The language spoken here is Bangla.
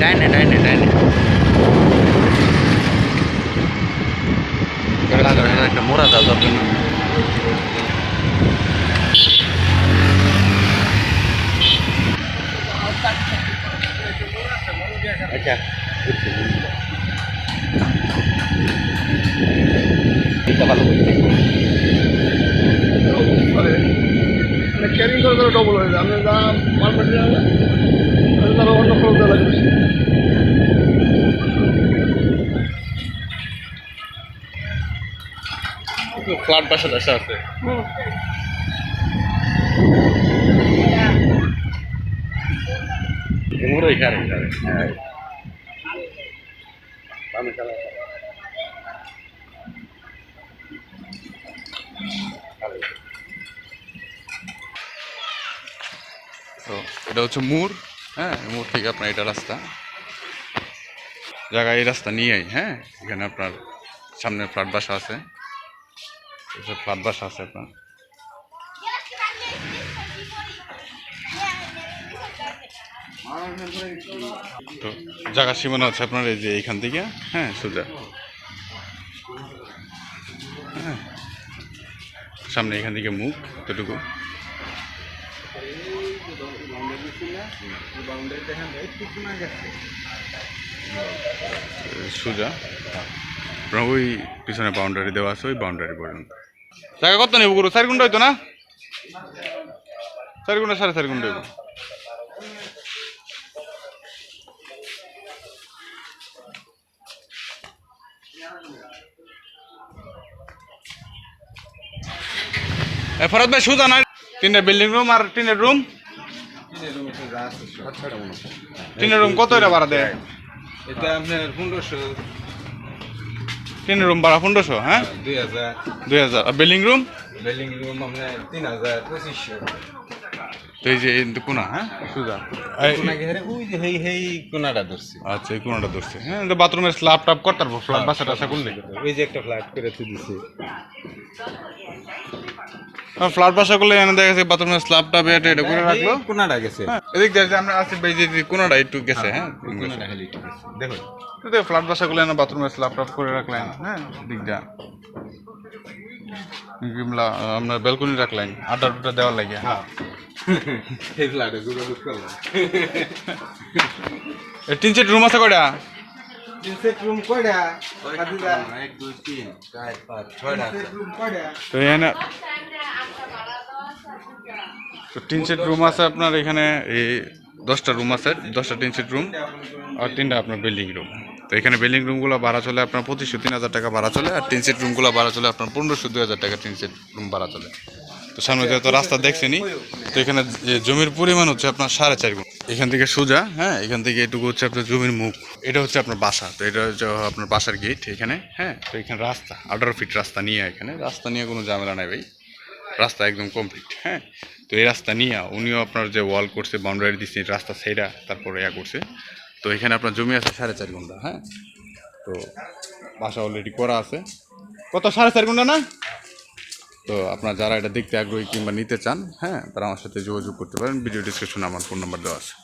trái này trái này trái này. একটা মোড়া দাও দরকার আচ্ছা এটা ভালো বলছি ক্যারিং করে তারা ডবল হয়ে যায় আপনি যা মাল মেটেরিয়াল তারা অন্য খরচ দেওয়া লাগে বেশি। ফ্ল্যাট বাসা টাসা আছে হুম। এগুলো এখানে হ্যাঁ বামে তো এটা হচ্ছে মুর হ্যাঁ মুর থেকে আপনার এটা রাস্তা। জায়গায় এই রাস্তা নিয়েই হ্যাঁ এখানে আপনার সামনে ফ্ল্যাট বাসা আছে। ফ্ল্যাট বাসা আছে আপনার। তো জায়গা সীমানা আছে আপনার, এই যে এইখান থেকে হ্যাঁ সোজা। হ্যাঁ সামনে এখান থেকে মুখ, এতটুকু। সোজা ওই পিছনে বাউন্ডারি দেওয়া আছে, ওই বাউন্ডারি পর্যন্ত। জায়গা কত নেব গুরু? চার ঘণ্টা হইতো না? চার ঘণ্টা সাড়ে চার ঘণ্টা হইব। ফরাদ ভাই, সুজা না তিনটা বিল্ডিং রুম আর তিনের রুম তিনের রুম কত এটা ভাড়া দেয়? এটা আপনার পনেরোশো। তিনের রুম ভাড়া পনেরোশো হ্যাঁ? দুই হাজার। দুই হাজার। আর বিল্ডিং রুম বিল্ডিং রুম আপনার তিন হাজার পঁচিশশো। এই যে কোনা হ্যাঁ? কোনাকে ওই যে হেই হেই কোনাটা ধরছি। আচ্ছা এই কোনাটা ধরছে হ্যাঁ? বাথরুমের স্ল্যাব টাপ করতে পারব ফ্ল্যাট বাসা টাসা করলে ওই যে একটা ফ্ল্যাট করে দিছি। ফ্ল্যাট বাসা করলে এনে দেখা যাচ্ছে বাথরুমের স্ল্যাব টাপ এটা করে রাখল। কোনাটা গেছে। হ্যাঁ এদিক দিয়ে আমরা আছি কোনাটা একটু গেছে হ্যাঁ আছে। তো ফ্ল্যাট বাসা করলে এনে বাথরুমের স্ল্যাব টাপ করে রাখলেন হ্যাঁ দিকটা কিংবা আপনার ব্যালকনি রাখলেন আড্ডা টুড্ডা দেওয়ার লাগে। হ্যাঁ। এই ফ্ল্যাটে যোগাযোগ করলাম। এ তিন চারটি রুম আছে কয়টা? সেট রুম কয়টা এক দুই তিন চার পাঁচ ছয়টা রুম কয়টা তো এখানে তো তিন সেট রুম আছে আপনার এখানে এই দশটা রুম আছে, দশটা তিন সেট রুম আর তিনটা আপনার বিল্ডিং রুম তো এখানে বিল্ডিং রুমগুলো ভাড়া চলে আপনার পঁচিশশো, তিন হাজার টাকা ভাড়া চলে আর তিন সেট রুমগুলো ভাড়া চলে আপনার পনেরোশো, দুই হাজার টাকা তিন সেট রুম ভাড়া চলে। তো সামনে যেহেতু রাস্তা দেখছেনি তো এখানে জমির পরিমাণ হচ্ছে আপনার সাড়ে চার গুণ। এখান থেকে সোজা হ্যাঁ এখান থেকে এটুকু হচ্ছে আপনার জমির মুখ। এটা হচ্ছে আপনার বাসা, তো এটা হচ্ছে আপনার বাসার গেট এখানে হ্যাঁ তো এখানে রাস্তা, আঠারো ফিট রাস্তা নিয়ে এখানে। রাস্তা নিয়ে কোনো ঝামেলা নাই ভাই। রাস্তা একদম কমপ্লিট হ্যাঁ? তো এই রাস্তা নিয়ে উনিও আপনার যে ওয়াল করছে বাউন্ডারি দিচ্ছে রাস্তা সেইটা তারপরে ইয়া করছে। তো এখানে আপনার জমি আছে সাড়ে চার ঘণ্টা হ্যাঁ? তো বাসা অলরেডি করা আছে। কত, সাড়ে চার ঘণ্টা না? তো আপনার যারা এটা দেখতে আগ্রহী কিংবা নিতে চান হ্যাঁ তারা আমার সাথে যোগাযোগ করতে পারেন। ভিডিও ডিসক্রিপশনে আমার ফোন নাম্বার দেওয়া আছে।